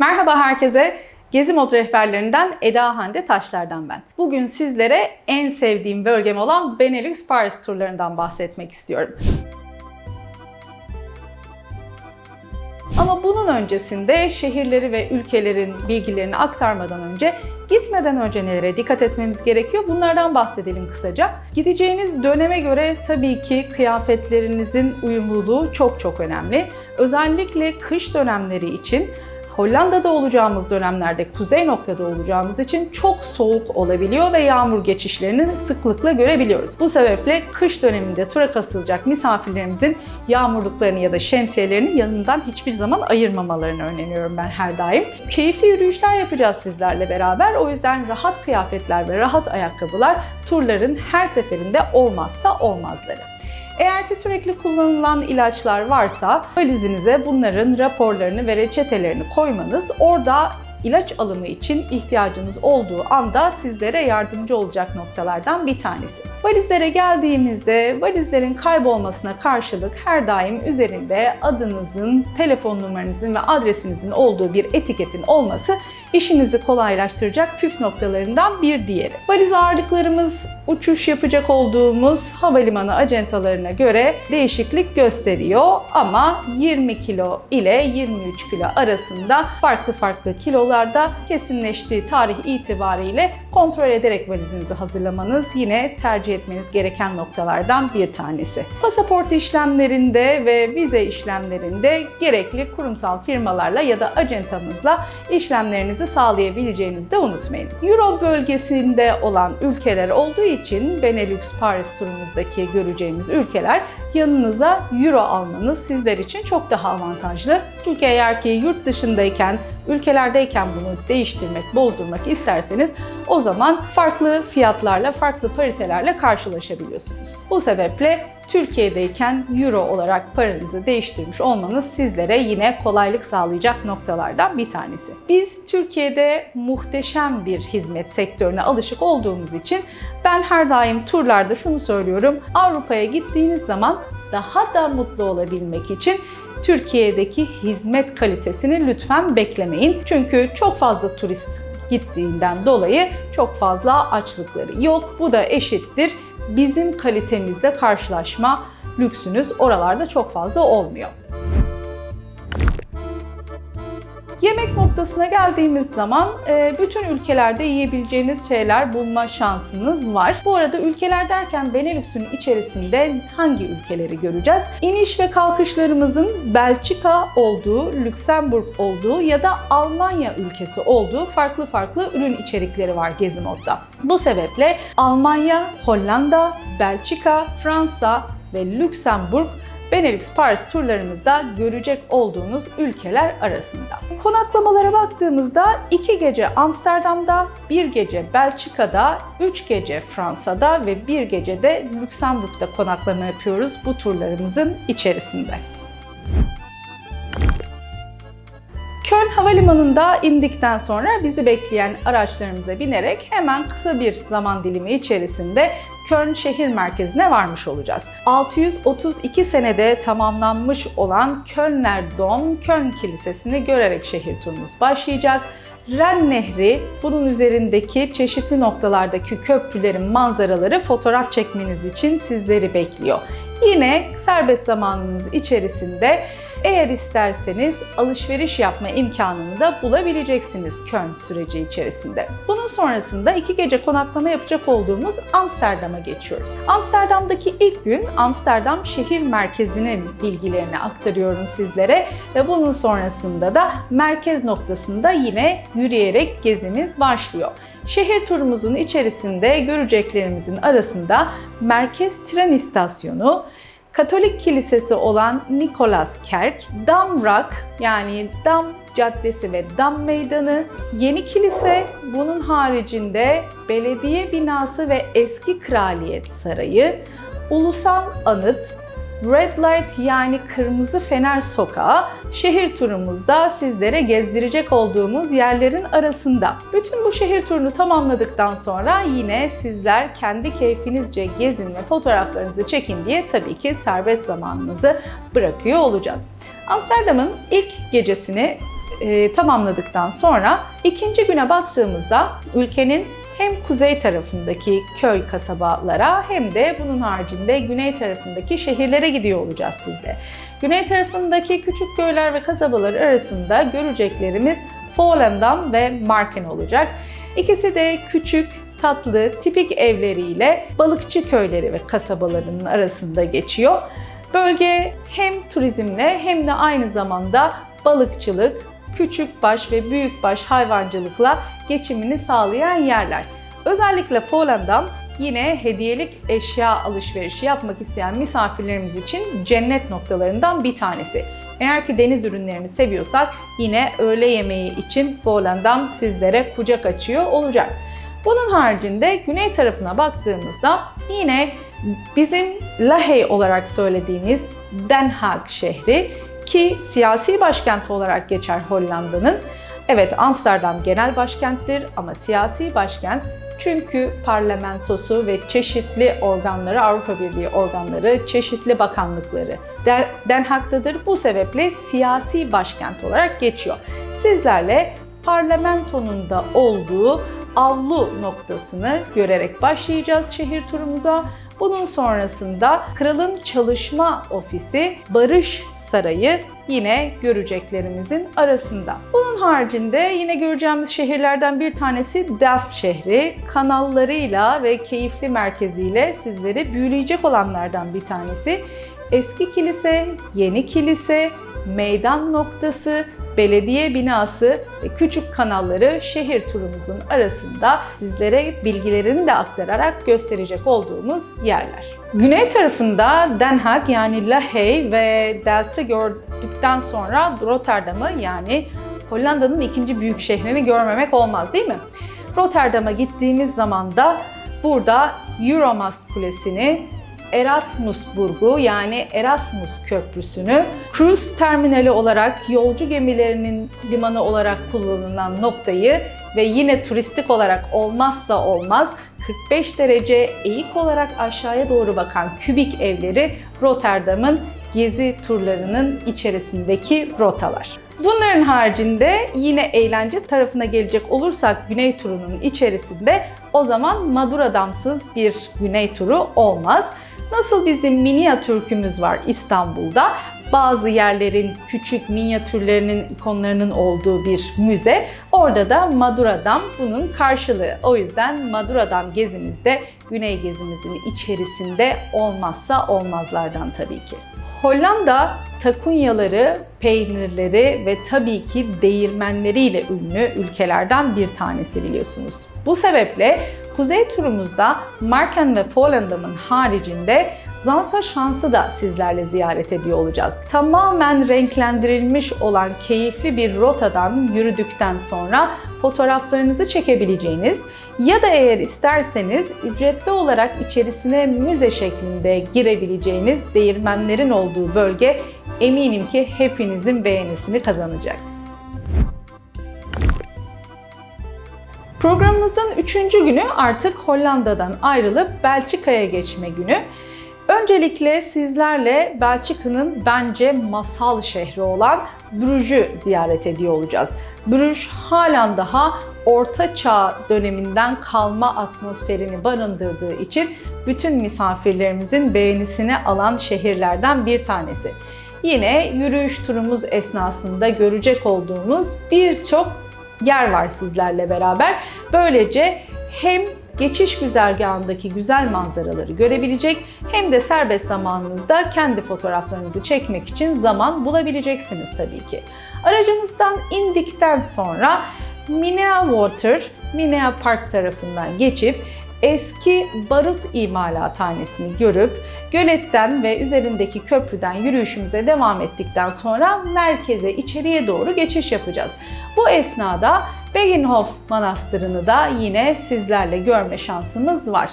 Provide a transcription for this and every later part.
Merhaba herkese. Gezi Mod rehberlerinden Eda Hande Taşlar'dan ben. Bugün sizlere en sevdiğim bölgem olan Benelux Paris turlarından bahsetmek istiyorum. Ama bunun öncesinde şehirleri ve ülkelerin bilgilerini aktarmadan önce gitmeden önce nelere dikkat etmemiz gerekiyor? Bunlardan bahsedelim kısaca. Gideceğiniz döneme göre tabii ki kıyafetlerinizin uyumluluğu çok çok önemli. Özellikle kış dönemleri için Hollanda'da olacağımız dönemlerde kuzey noktada olacağımız için çok soğuk olabiliyor ve yağmur geçişlerini sıklıkla görebiliyoruz. Bu sebeple kış döneminde tura katılacak misafirlerimizin yağmurluklarını ya da şemsiyelerini yanından hiçbir zaman ayırmamalarını öneriyorum ben her daim. Keyifli yürüyüşler yapacağız sizlerle beraber. O yüzden rahat kıyafetler ve rahat ayakkabılar turların her seferinde olmazsa olmazları. Eğer ki sürekli kullanılan ilaçlar varsa valizinize bunların raporlarını ve reçetelerini koymanız orada ilaç alımı için ihtiyacınız olduğu anda sizlere yardımcı olacak noktalardan bir tanesi. Valizlere geldiğimizde valizlerin kaybolmasına karşılık her daim üzerinde adınızın, telefon numaranızın ve adresinizin olduğu bir etiketin olması işinizi kolaylaştıracak püf noktalarından bir diğeri. Valiz ağırlıklarımız uçuş yapacak olduğumuz havalimanı acentalarına göre değişiklik gösteriyor ama 20 kilo ile 23 kilo arasında farklı farklı kilolarda kesinleştiği tarih itibariyle kontrol ederek valizinizi hazırlamanız yine tercih etmeniz gereken noktalardan bir tanesi. Pasaport işlemlerinde ve vize işlemlerinde gerekli kurumsal firmalarla ya da acentamızla işlemlerinizi sağlayabileceğinizi de unutmayın. Euro bölgesinde olan ülkeler olduğu için Benelux Paris turumuzdaki göreceğimiz ülkeler yanınıza euro almanız sizler için çok daha avantajlı. Çünkü eğer ki yurt dışındayken, ülkelerdeyken bunu değiştirmek, bozdurmak isterseniz o zaman farklı fiyatlarla, farklı paritelerle karşılaşabiliyorsunuz. Bu sebeple Türkiye'deyken euro olarak paranızı değiştirmiş olmanız sizlere yine kolaylık sağlayacak noktalardan bir tanesi. Biz Türkiye'de muhteşem bir hizmet sektörüne alışık olduğumuz için ben her daim turlarda şunu söylüyorum. Avrupa'ya gittiğiniz zaman daha da mutlu olabilmek için Türkiye'deki hizmet kalitesini lütfen beklemeyin. Çünkü çok fazla turist gittiğinden dolayı çok fazla açlıkları yok. Bu da eşittir bizim kalitemizle karşılaşma lüksünüz oralarda çok fazla olmuyor. Yemek noktasına geldiğimiz zaman e, bütün ülkelerde yiyebileceğiniz şeyler bulma şansınız var. Bu arada ülkeler derken Benelux'un içerisinde hangi ülkeleri göreceğiz? İniş ve kalkışlarımızın Belçika olduğu, Lüksemburg olduğu ya da Almanya ülkesi olduğu farklı farklı ürün içerikleri var Gezi Mod'da. Bu sebeple Almanya, Hollanda, Belçika, Fransa ve Lüksemburg Benelux Paris turlarımızda görecek olduğunuz ülkeler arasında. Konaklamalara baktığımızda 2 gece Amsterdam'da, 1 gece Belçika'da, 3 gece Fransa'da ve 1 gece de Lüksemburg'da konaklama yapıyoruz bu turlarımızın içerisinde. Köln Havalimanı'nda indikten sonra bizi bekleyen araçlarımıza binerek hemen kısa bir zaman dilimi içerisinde Köln şehir merkezine varmış olacağız. 632 senede tamamlanmış olan Kölner Dom, Köln Kilisesi'ni görerek şehir turumuz başlayacak. Ren Nehri, bunun üzerindeki çeşitli noktalardaki köprülerin manzaraları fotoğraf çekmeniz için sizleri bekliyor. Yine serbest zamanınız içerisinde eğer isterseniz alışveriş yapma imkanını da bulabileceksiniz Köln süreci içerisinde. Bunun sonrasında iki gece konaklama yapacak olduğumuz Amsterdam'a geçiyoruz. Amsterdam'daki ilk gün Amsterdam şehir merkezinin bilgilerini aktarıyorum sizlere ve bunun sonrasında da merkez noktasında yine yürüyerek gezimiz başlıyor. Şehir turumuzun içerisinde göreceklerimizin arasında merkez tren istasyonu, Katolik kilisesi olan Nicholas Kerk, Damrak yani Dam Caddesi ve Dam Meydanı, Yeni Kilise, bunun haricinde belediye binası ve eski kraliyet sarayı, Ulusal Anıt, Red Light yani Kırmızı Fener Sokağı şehir turumuzda sizlere gezdirecek olduğumuz yerlerin arasında. Bütün bu şehir turunu tamamladıktan sonra yine sizler kendi keyfinizce gezin ve fotoğraflarınızı çekin diye tabii ki serbest zamanınızı bırakıyor olacağız. Amsterdam'ın ilk gecesini e, tamamladıktan sonra ikinci güne baktığımızda ülkenin hem kuzey tarafındaki köy kasabalara hem de bunun haricinde güney tarafındaki şehirlere gidiyor olacağız sizle. Güney tarafındaki küçük köyler ve kasabalar arasında göreceklerimiz Volendam ve Marken olacak. İkisi de küçük, tatlı, tipik evleriyle balıkçı köyleri ve kasabalarının arasında geçiyor. Bölge hem turizmle hem de aynı zamanda balıkçılık, küçük baş ve büyük baş hayvancılıkla geçimini sağlayan yerler. Özellikle Volendam yine hediyelik eşya alışverişi yapmak isteyen misafirlerimiz için cennet noktalarından bir tanesi. Eğer ki deniz ürünlerini seviyorsak yine öğle yemeği için Volendam sizlere kucak açıyor olacak. Bunun haricinde güney tarafına baktığımızda yine bizim Lahey olarak söylediğimiz Den Haag şehri ki siyasi başkent olarak geçer Hollanda'nın. Evet Amsterdam genel başkenttir ama siyasi başkent çünkü parlamentosu ve çeşitli organları, Avrupa Birliği organları, çeşitli bakanlıkları Den Haag'tadır. Bu sebeple siyasi başkent olarak geçiyor. Sizlerle parlamentonun da olduğu avlu noktasını görerek başlayacağız şehir turumuza. Bunun sonrasında Kralın Çalışma Ofisi, Barış Sarayı yine göreceklerimizin arasında. Bunun haricinde yine göreceğimiz şehirlerden bir tanesi Delft şehri. Kanallarıyla ve keyifli merkeziyle sizleri büyüleyecek olanlardan bir tanesi. Eski kilise, yeni kilise, meydan noktası, belediye binası ve küçük kanalları şehir turumuzun arasında sizlere bilgilerini de aktararak gösterecek olduğumuz yerler. Güney tarafında Den Haag yani Lahey ve Delft'i gördükten sonra Rotterdam'ı yani Hollanda'nın ikinci büyük şehrini görmemek olmaz değil mi? Rotterdam'a gittiğimiz zaman da burada Euromast Kulesi'ni Erasmusburg'u yani Erasmus Köprüsü'nü cruise terminali olarak yolcu gemilerinin limanı olarak kullanılan noktayı ve yine turistik olarak olmazsa olmaz 45 derece eğik olarak aşağıya doğru bakan kübik evleri Rotterdam'ın gezi turlarının içerisindeki rotalar. Bunların haricinde yine eğlence tarafına gelecek olursak güney turunun içerisinde o zaman Madurodam'sız bir güney turu olmaz. Nasıl bizim minyatürkümüz var İstanbul'da, bazı yerlerin küçük minyatürlerinin ikonlarının olduğu bir müze. Orada da Madurodam bunun karşılığı. O yüzden Madurodam gezimizde Güney gezimizin içerisinde olmazsa olmazlardan tabii ki. Hollanda takunyaları, peynirleri ve tabii ki değirmenleriyle ünlü ülkelerden bir tanesi biliyorsunuz. Bu sebeple kuzey turumuzda Marken ve Volendam'ın haricinde Zansa Şans'ı da sizlerle ziyaret ediyor olacağız. Tamamen renklendirilmiş olan keyifli bir rotadan yürüdükten sonra fotoğraflarınızı çekebileceğiniz ya da eğer isterseniz ücretli olarak içerisine müze şeklinde girebileceğiniz değirmenlerin olduğu bölge eminim ki hepinizin beğenisini kazanacak. Programımızın üçüncü günü artık Hollanda'dan ayrılıp Belçika'ya geçme günü. Öncelikle sizlerle Belçika'nın bence masal şehri olan Brugge'ü ziyaret ediyor olacağız. Bruges halen daha Orta Çağ döneminden kalma atmosferini barındırdığı için bütün misafirlerimizin beğenisini alan şehirlerden bir tanesi. Yine yürüyüş turumuz esnasında görecek olduğumuz birçok yer var sizlerle beraber. Böylece hem geçiş güzergahındaki güzel manzaraları görebilecek hem de serbest zamanınızda kendi fotoğraflarınızı çekmek için zaman bulabileceksiniz tabii ki. Aracınızdan indikten sonra Minea Water, Minea Park tarafından geçip eski barut imalathanesini görüp göletten ve üzerindeki köprüden yürüyüşümüze devam ettikten sonra merkeze içeriye doğru geçiş yapacağız. Bu esnada Beginhof Manastırı'nı da yine sizlerle görme şansımız var.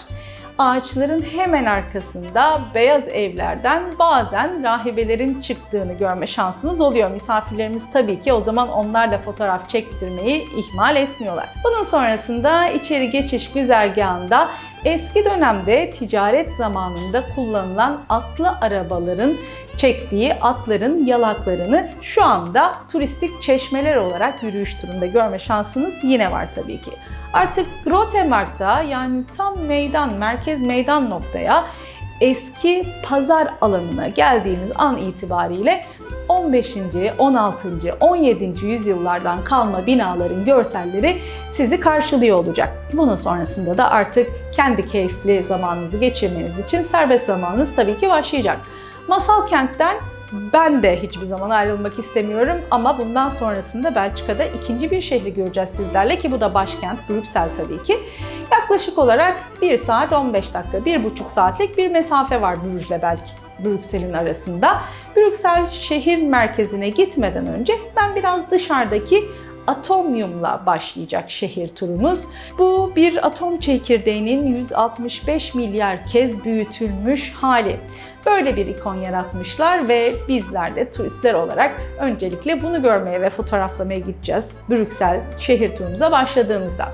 Ağaçların hemen arkasında beyaz evlerden bazen rahibelerin çıktığını görme şansınız oluyor. Misafirlerimiz tabii ki o zaman onlarla fotoğraf çektirmeyi ihmal etmiyorlar. Bunun sonrasında içeri geçiş güzergahında eski dönemde ticaret zamanında kullanılan atlı arabaların çektiği atların yalaklarını şu anda turistik çeşmeler olarak yürüyüş turunda görme şansınız yine var tabii ki. Artık Grotemark'ta yani tam meydan, merkez meydan noktaya eski pazar alanına geldiğimiz an itibariyle 15. 16. 17. yüzyıllardan kalma binaların görselleri sizi karşılıyor olacak. Bunun sonrasında da artık kendi keyifli zamanınızı geçirmeniz için serbest zamanınız tabii ki başlayacak. Masal kentten ben de hiçbir zaman ayrılmak istemiyorum ama bundan sonrasında Belçika'da ikinci bir şehri göreceğiz sizlerle ki bu da başkent Brüksel tabii ki. Yaklaşık olarak 1 saat 15 dakika, 1,5 saatlik bir mesafe var Brüj ile Bel Brüksel'in arasında. Brüksel şehir merkezine gitmeden önce ben biraz dışarıdaki Atomium'la başlayacak şehir turumuz. Bu bir atom çekirdeğinin 165 milyar kez büyütülmüş hali. Böyle bir ikon yaratmışlar ve bizler de turistler olarak öncelikle bunu görmeye ve fotoğraflamaya gideceğiz. Brüksel şehir turumuza başladığımızda.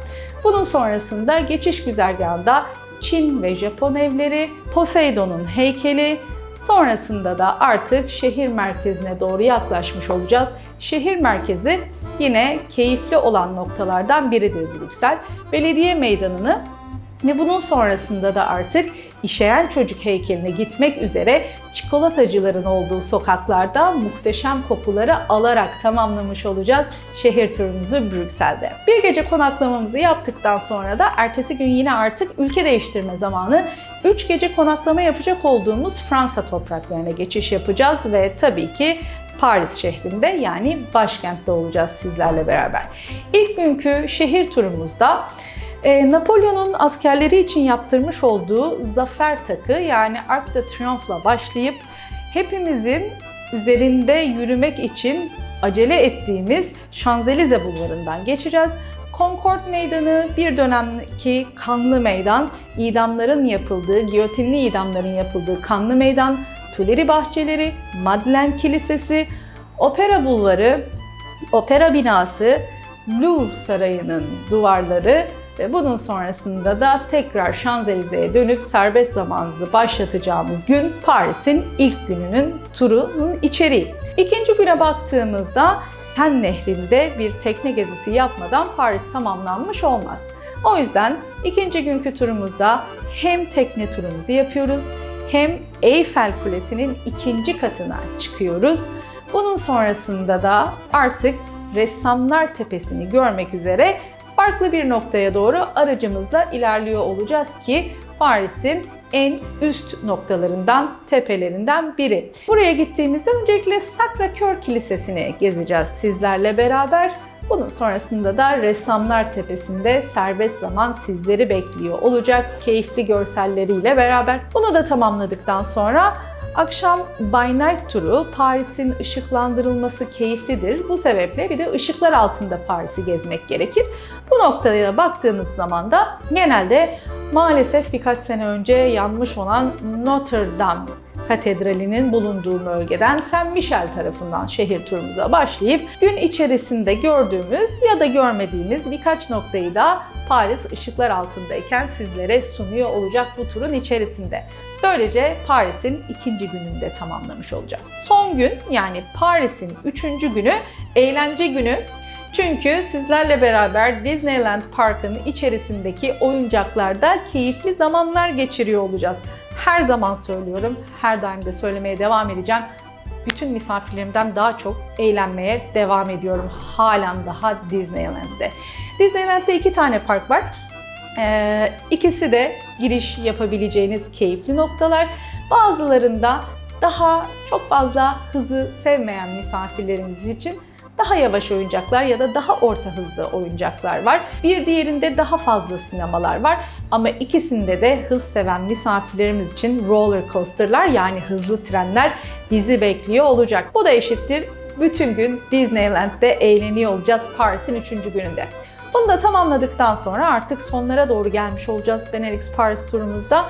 Bunun sonrasında geçiş güzergahında Çin ve Japon evleri, Poseidon'un heykeli, sonrasında da artık şehir merkezine doğru yaklaşmış olacağız. Şehir merkezi yine keyifli olan noktalardan biridir Brüksel. Belediye meydanını ve bunun sonrasında da artık işeyen çocuk heykeline gitmek üzere çikolatacıların olduğu sokaklarda muhteşem kokuları alarak tamamlamış olacağız şehir turumuzu Brüksel'de. Bir gece konaklamamızı yaptıktan sonra da ertesi gün yine artık ülke değiştirme zamanı 3 gece konaklama yapacak olduğumuz Fransa topraklarına geçiş yapacağız ve tabii ki Paris şehrinde yani başkentte olacağız sizlerle beraber. İlk günkü şehir turumuzda e, Napolyon'un askerleri için yaptırmış olduğu zafer takı yani Arc de Triomphe'la başlayıp hepimizin üzerinde yürümek için acele ettiğimiz Şanzelize bulvarından geçeceğiz. Concord Meydanı bir dönemki kanlı meydan, idamların yapıldığı, giyotinli idamların yapıldığı kanlı meydan, Tuileries bahçeleri, Madeleine Kilisesi, Opera Bulvarı, Opera binası, Louvre Sarayı'nın duvarları ve bunun sonrasında da tekrar Şanzelize'ye dönüp serbest zamanınızı başlatacağımız gün Paris'in ilk gününün turunun içeriği. İkinci güne baktığımızda Sen Nehri'nde bir tekne gezisi yapmadan Paris tamamlanmış olmaz. O yüzden ikinci günkü turumuzda hem tekne turumuzu yapıyoruz hem Eyfel Kulesi'nin ikinci katına çıkıyoruz. Bunun sonrasında da artık Ressamlar Tepesi'ni görmek üzere farklı bir noktaya doğru aracımızla ilerliyor olacağız ki Paris'in en üst noktalarından, tepelerinden biri. Buraya gittiğimizde öncelikle Sacré-Cœur Kilisesi'ni gezeceğiz sizlerle beraber. Bunun sonrasında da Ressamlar Tepesi'nde serbest zaman sizleri bekliyor olacak keyifli görselleriyle beraber. Bunu da tamamladıktan sonra Akşam By Night turu Paris'in ışıklandırılması keyiflidir. Bu sebeple bir de ışıklar altında Paris'i gezmek gerekir. Bu noktaya baktığımız zaman da genelde maalesef birkaç sene önce yanmış olan Notre Dame Katedrali'nin bulunduğu bölgeden Saint Michel tarafından şehir turumuza başlayıp gün içerisinde gördüğümüz ya da görmediğimiz birkaç noktayı da Paris ışıklar altındayken sizlere sunuyor olacak bu turun içerisinde. Böylece Paris'in ikinci gününde tamamlamış olacağız. Son gün yani Paris'in üçüncü günü eğlence günü çünkü sizlerle beraber Disneyland Park'ın içerisindeki oyuncaklarda keyifli zamanlar geçiriyor olacağız. Her zaman söylüyorum, her daim de söylemeye devam edeceğim. Bütün misafirlerimden daha çok eğlenmeye devam ediyorum halen daha Disneyland'de. Disneyland'de iki tane park var. Ee, ikisi de giriş yapabileceğiniz keyifli noktalar. Bazılarında daha çok fazla hızı sevmeyen misafirlerimiz için daha yavaş oyuncaklar ya da daha orta hızlı oyuncaklar var. Bir diğerinde daha fazla sinemalar var. Ama ikisinde de hız seven misafirlerimiz için roller coasterlar yani hızlı trenler bizi bekliyor olacak. Bu da eşittir bütün gün Disneyland'de eğleniyor olacağız Paris'in 3. gününde. Bunu da tamamladıktan sonra artık sonlara doğru gelmiş olacağız Benelux Paris turumuzda.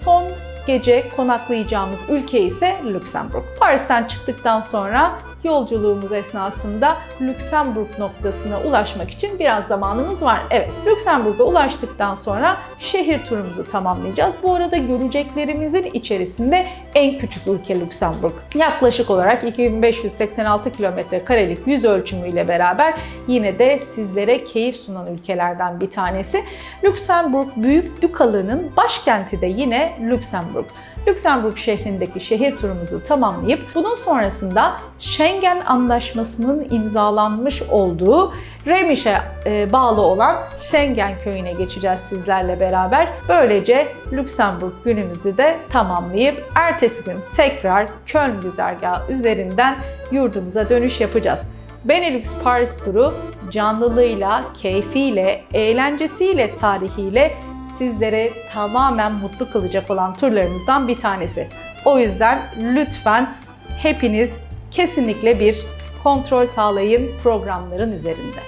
Son gece konaklayacağımız ülke ise Lüksemburg. Paris'ten çıktıktan sonra yolculuğumuz esnasında Lüksemburg noktasına ulaşmak için biraz zamanımız var. Evet, Lüksemburg'a ulaştıktan sonra şehir turumuzu tamamlayacağız. Bu arada göreceklerimizin içerisinde en küçük ülke Lüksemburg. Yaklaşık olarak 2586 kilometre karelik yüz ölçümüyle beraber yine de sizlere keyif sunan ülkelerden bir tanesi. Lüksemburg Büyük Dükalığı'nın başkenti de yine Lüksemburg. Lüksemburg şehrindeki şehir turumuzu tamamlayıp bunun sonrasında Schengen Anlaşması'nın imzalanmış olduğu Remiş'e e, bağlı olan Schengen köyüne geçeceğiz sizlerle beraber. Böylece Lüksemburg günümüzü de tamamlayıp ertesi gün tekrar Köln güzergahı üzerinden yurdumuza dönüş yapacağız. Benelux Paris turu canlılığıyla, keyfiyle, eğlencesiyle, tarihiyle sizlere tamamen mutlu kılacak olan turlarımızdan bir tanesi. O yüzden lütfen hepiniz kesinlikle bir kontrol sağlayın programların üzerinde.